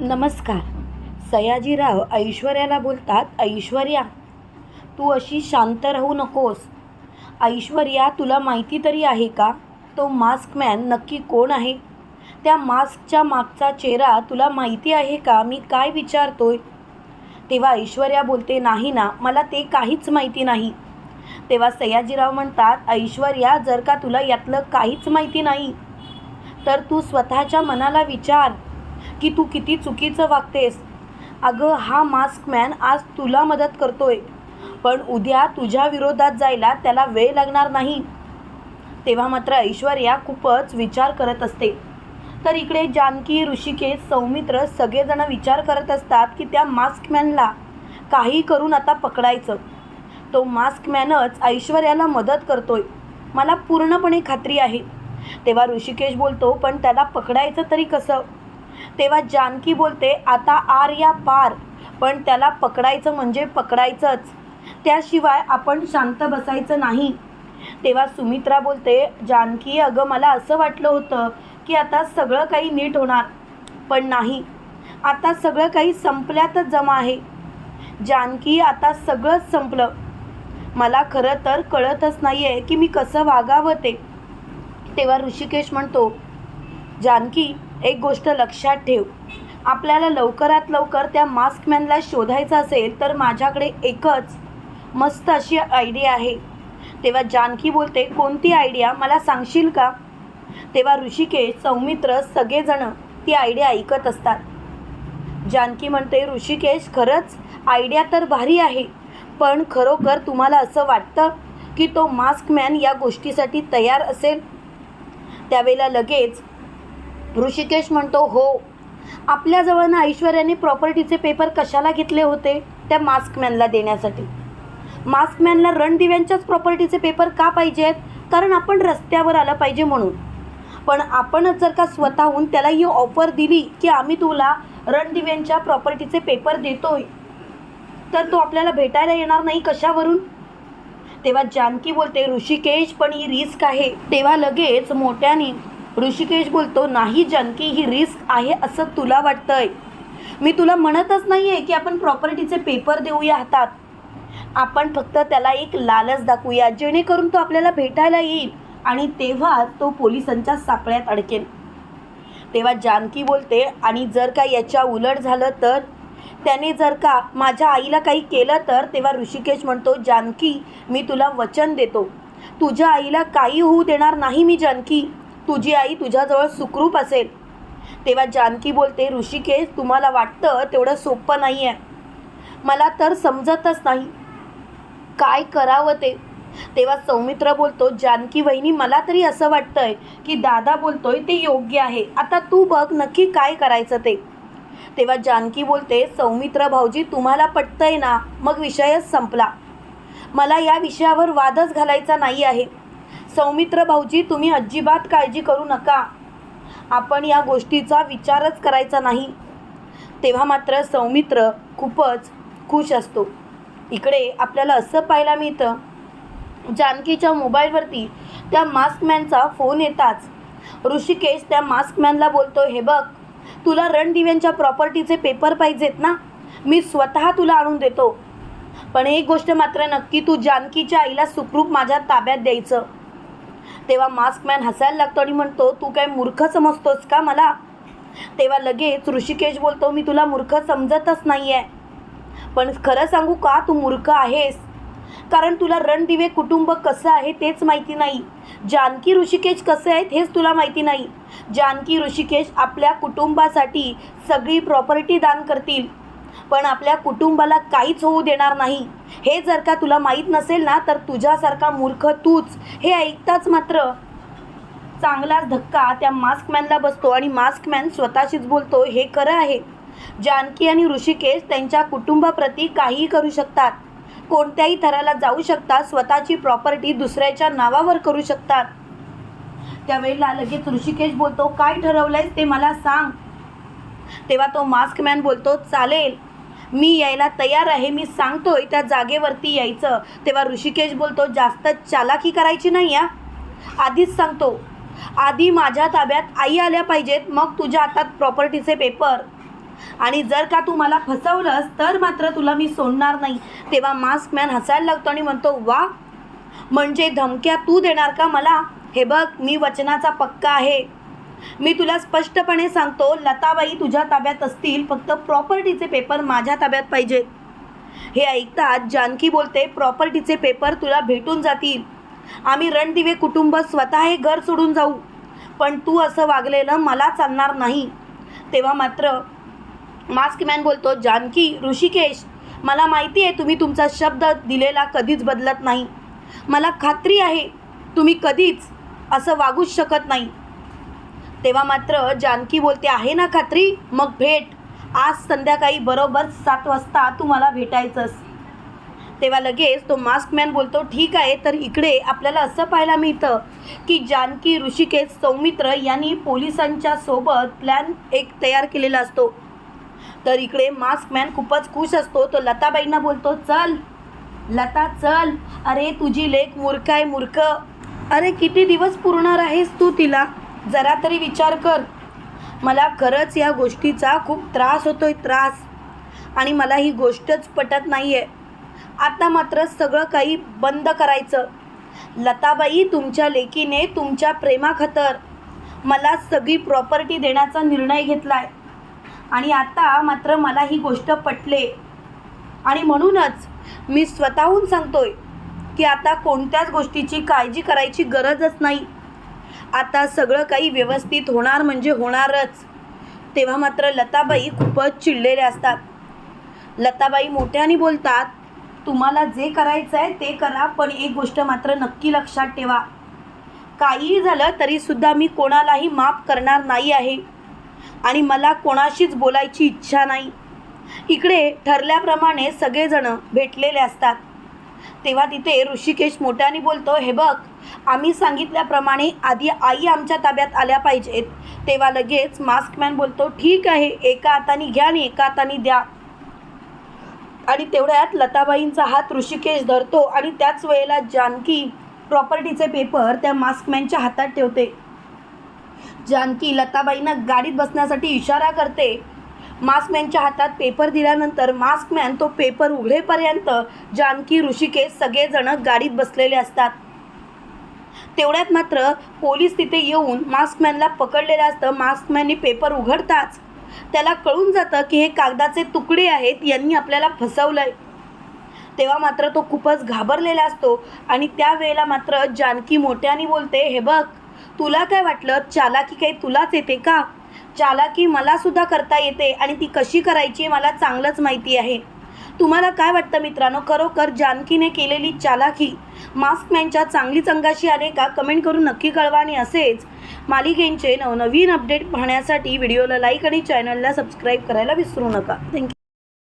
नमस्कार. सयाजीराव ऐश्वर्याला बोलतात ऐश्वर्या तू अशी शांत राहू नकोस. ऐश्वर्या तुला माहिती तरी आहे का? तो मास्कमॅन नक्की कोण आहे? त्या मास्कच्या मागचा चेहरा तुला माहिती आहे का? मी काय विचारतोय? तेव्हा ऐश्वर्या बोलते नाही ना मला ते काहीच माहिती नाही. तेव्हा सयाजीराव म्हणतात ऐश्वर्या जर का तुला यातलं काहीच माहिती नाही तर तू स्वतःच्या मनाला विचार. की तू किती चुकीचं वागतेस. अगं हा मास्कमॅन आज तुला मदत करतोय. पण उद्या तुझ्या विरोधात जायला त्याला वेळ लागणार नाही. तेव्हा मात्र ऐश्वर्या खूपच विचार करत असते. तर इकडे जानकी ऋषिकेश सौमित्र सगळेजण विचार करत असतात की त्या मास्कमॅनला काही करून आता पकडायचं. तो मास्कमॅनच ऐश्वर्याला मदत करतोय. मला पूर्णपणे खात्री आहे. तेव्हा ऋषिकेश बोलतो पण त्याला पकडायचं तरी कसं? तेव्हा जानकी बोलते आता आर या पार. पण त्याला पकडायचं म्हणजे पकडायचंच. त्याशिवाय आपण शांत बसायचं नाही. तेव्हा सुमित्रा बोलते जानकी अगं मला असं वाटलं होतं की आता सगळं काही नीट होणार पण नाही. आता सगळं काही संपल्यातच जमा आहे. जानकी आता सगळंच संपलं. मला खरं तर कळतच नाही आहे की मी कसं वागावं ते. तेव्हा ऋषिकेश म्हणतो जानकी एक गोष्ट लक्षात ठेव. आपल्याला लवकरात लवकर त्या मास्कमॅनला शोधायचं असेल तर माझ्याकडे एकच मस्त अशी आयडिया आहे. तेव्हा जानकी बोलते कोणती आयडिया मला सांगशील का? तेव्हा ऋषिकेश सौमित्र सगळेजण ती आयडिया ऐकत असतात. जानकी म्हणते ऋषिकेश खरंच आयडिया तर भारी आहे पण खरोखर तुम्हाला असं वाटतं की तो मास्कमॅन या गोष्टीसाठी तयार असेल? त्यावेळेला लगेच ऋषिकेश म्हणतो हो. आपल्याजवळ ना ऐश्वर्याने प्रॉपर्टीचे पेपर कशाला घेतले होते? त्या मास्कमॅनला देण्यासाठी. मास्कमॅनला रणदिव्यांच्याच प्रॉपर्टीचे पेपर का पाहिजेत? कारण आपण रस्त्यावर आलं पाहिजे म्हणून. पण आपणच जर का स्वतःहून त्याला ही ऑफर दिली की आम्ही तुला रणदिव्यांच्या प्रॉपर्टीचे पेपर देतोय तर तो आपल्याला भेटायला येणार नाही कशावरून? तेव्हा जानकी बोलते ऋषिकेश पण ही रिस्क आहे. तेव्हा लगेच मोठ्याने ऋषिकेश बोलतो नाही जानकी ही रिस्क आहे असं तुला वाटतंय. मी तुला म्हणतच नाही आहे की आपण प्रॉपर्टीचे पेपर देऊया हातात. आपण फक्त त्याला एक लालच दाखवूया जेणेकरून तो आपल्याला भेटायला येईल आणि तेव्हा तो पोलिसांच्या सापळ्यात अडकेल. तेव्हा जानकी बोलते आणि जर का याच्या उलट झालं तर? त्याने जर का माझ्या आईला काही केलं तर तेव्हा ऋषिकेश म्हणतो जानकी मी तुला वचन देतो. तुझ्या आईला काही होऊ देणार नाही मी जानकी. तुझी आई तुझ्याजवळ सुखरूप असेल. तेव्हा जानकी बोलते ऋषिकेश तुम्हाला वाटतं तेवढं सोपं नाही आहे मला तर समजतच नाही. काय करावं ते? तेव्हा सौमित्र बोलतो जानकी वहिनी मला तरी असं वाटतंय की दादा बोलतोय ते योग्य आहे. आता तू बघ नक्की काय करायचं ते. तेव्हा जानकी बोलते सौमित्र भाऊजी तुम्हाला पटतंय ना? मग विषयच संपला. मला या विषयावर वादच घालायचा नाही आहे. सौमित्र भाऊजी तुम्ही अजिबात काळजी करू नका. आपण या गोष्टीचा विचारच करायचा नाही. तेव्हा मात्र सौमित्र खूपच खुश असतो. इकडे आपल्याला असं पाहायला मिळतं जानकीच्या मोबाईलवरती त्या मास्कमॅनचा फोन येताच. ऋषिकेश त्या मास्कमॅनला बोलतो हे बघ तुला रणदिव्यांच्या प्रॉपर्टीचे पेपर पाहिजेत ना? मी स्वतः तुला आणून देतो. पण एक गोष्ट मात्र नक्की तू जानकीच्या आईला सुखरूप माझ्या ताब्यात द्यायचं. तेव्हा मास्कमॅन हसायला लागतो आणि म्हणतो तू काय मूर्ख समजतोस का मला? तेव्हा लगेच ऋषिकेश बोलतो मी तुला मूर्ख समजतच नाही आहे पण खरं सांगू का तू मूर्ख आहेस? कारण तुला रणदिवे कुटुंब कसं आहे तेच माहिती नाही. जानकी ऋषिकेश कसे आहेत हेच तुला माहिती नाही. जानकी ऋषिकेश आपल्या कुटुंबासाठी सगळी प्रॉपर्टी दान करतील. पण आपल्या कुटुंबाला काहीच होऊ देणार नाही. हे जर का तुला माहीत नसेल ना तर तुझ्यासारखा मूर्ख तूच. हे ऐकताच मात्र चांगलाच धक्का त्या मास्कमॅनला बसतो आणि मास्कमॅन स्वतःशीच बोलतो हे खरं आहे. जानकी आणि ऋषिकेश त्यांच्या कुटुंबाप्रती काहीही करू शकतात. कोणत्याही थराला जाऊ शकतात स्वतःची प्रॉपर्टी दुसऱ्याच्या नावावर करू शकतात. त्यावेळेला लगेच ऋषिकेश बोलतो काय ठरवलंयस ते मला सांग. तेव्हा तो मास्कमॅन बोलतो चालेल मी यायला तयार आहे मी सांगतोय त्या जागेवरती यायचं. तेव्हा ऋषिकेश बोलतो जास्त चालाकी करायची नाही या आधीच सांगतो आधी माझ्या ताब्यात आई आल्या पाहिजेत मग तुझ्या हातात प्रॉपर्टीचे पेपर आणि जर का तू मला फसवलंस तर मात्र तुला मी सोडणार नाही. तेव्हा मास्क मॅन हसायला लागतो आणि म्हणतो वा म्हणजे धमक्या तू देणार का मला? हे बघ मी वचनाचा पक्का आहे. मी तुला स्पष्टपणे सांगतो लताबाई तुझ्या ताब्यात असतील फक्त प्रॉपर्टीचे पेपर माझ्या ताब्यात पाहिजेत हे ऐकताच जानकी बोलते प्रॉपर्टीचे पेपर तुला भेटून जातील. आम्ही रणदिवे कुटुंब स्वतः हे घर सोडून जाऊ. पण तू असं वागलेलं मला चालणार नाही. तेव्हा मात्र मास्क मॅन बोलतो जानकी ऋषिकेश मला माहिती आहे तुम्ही तुमचा शब्द दिलेला कधीच बदलत नाही. मला खात्री आहे तुम्ही कधीच असं वागूच शकत नाही. तेव्हा मात्र जानकी बोलते आहे ना खात्री? मग भेट. आज संध्याकाळी बरोबर सात वाजता तू मला भेटायचंस तेव्हा लगेच तो मास्कमॅन बोलतो ठीक आहे तर इकडे आपल्याला असं पाहायला मिळतं की जानकी ऋषिकेश सौमित्र यांनी पोलिसांच्या सोबत प्लॅन एक तयार केलेला असतो. तर इकडे मास्कमॅन खूपच खुश असतो. तो लताबाईंना बोलतो चल लता चल. अरे तुझी लेख मूर्ख आहे मूर्ख. अरे किती दिवस पुरणार आहेस तू तिला? जरा तरी विचार कर. मला खरंच या गोष्टीचा खूप त्रास होतो आहे त्रास. आणि मला ही गोष्टच पटत नाही आहे आता मात्र सगळं काही बंद करायचं. लताबाई तुमच्या लेकीने तुमच्या प्रेमाखतर मला सगळी प्रॉपर्टी देण्याचा निर्णय घेतला आहे आणि आता मात्र मला ही गोष्ट पटले. आणि म्हणूनच मी स्वतःहून सांगतोय की आता कोणत्याच गोष्टीची काळजी करायची गरजच नाही. आता सगळं काही व्यवस्थित होणार म्हणजे होणारच. तेव्हा मात्र लताबाई खूपच चिडलेल्या असतात. लताबाई मोठ्याने बोलतात तुम्हाला जे करायचं आहे ते करा पण एक गोष्ट मात्र नक्की लक्षात ठेवा. काहीही झालं तरीसुद्धा मी कोणालाही माफ करणार नाही आहे. आणि मला कोणाशीच बोलायची इच्छा नाही. इकडे ठरल्याप्रमाणे सगळेजण भेटलेले असतात. तेव्हा तिथे ऋषिकेश मोठ्याने बोलतो हे बघ आम्ही सांगितल्याप्रमाणे आधी आई आमच्या ताब्यात आल्या पाहिजेत. तेव्हा लगेच मास्कमॅन बोलतो ठीक आहे एका हाताने घ्या आणि एका हाताने द्या. आणि तेवढ्यात लताबाईंचा हात ऋषिकेश धरतो आणि त्याच वेळेला जानकी प्रॉपर्टीचे पेपर त्या मास्कमॅनच्या हातात ठेवते. जानकी लताबाईंना गाडीत बसण्यासाठी इशारा करते. मास्कमॅनच्या हातात पेपर दिल्यानंतर मास्कमॅन तो पेपर उघडेपर्यंत जानकी ऋषिकेश सगळेजण गाडीत बसलेले असतात. तेवढ्यात मात्र पोलीस तिथे येऊन मास्कमॅनला पकडलेलं असतं. मास्कमॅननी पेपर उघडताच त्याला कळून जातं की हे कागदाचे तुकडे आहेत यांनी आपल्याला फसवलंय. तेव्हा मात्र तो खूपच घाबरलेला असतो आणि त्यावेळेला मात्र जानकी मोठ्याने बोलते हे बघ तुला काय वाटलं? चालाकी काही तुलाच येते का? चालाकी मला सुद्धा करता येते आणि ती कशी करायची मला चांगलंच माहिती आहे. तुम्हाला काय वाटतं मित्रांनो? खरोखर जानकीने केलेली चालाकी मास्कमॅनच्या चांगलीच अंगाशी आले का? कमेंट करून नक्की कळवा आणि असेच मालिकेंचे नवनवीन अपडेट पाहण्यासाठी व्हिडिओला लाईक आणि चॅनलला सबस्क्राईब करायला विसरू नका. थँक्यू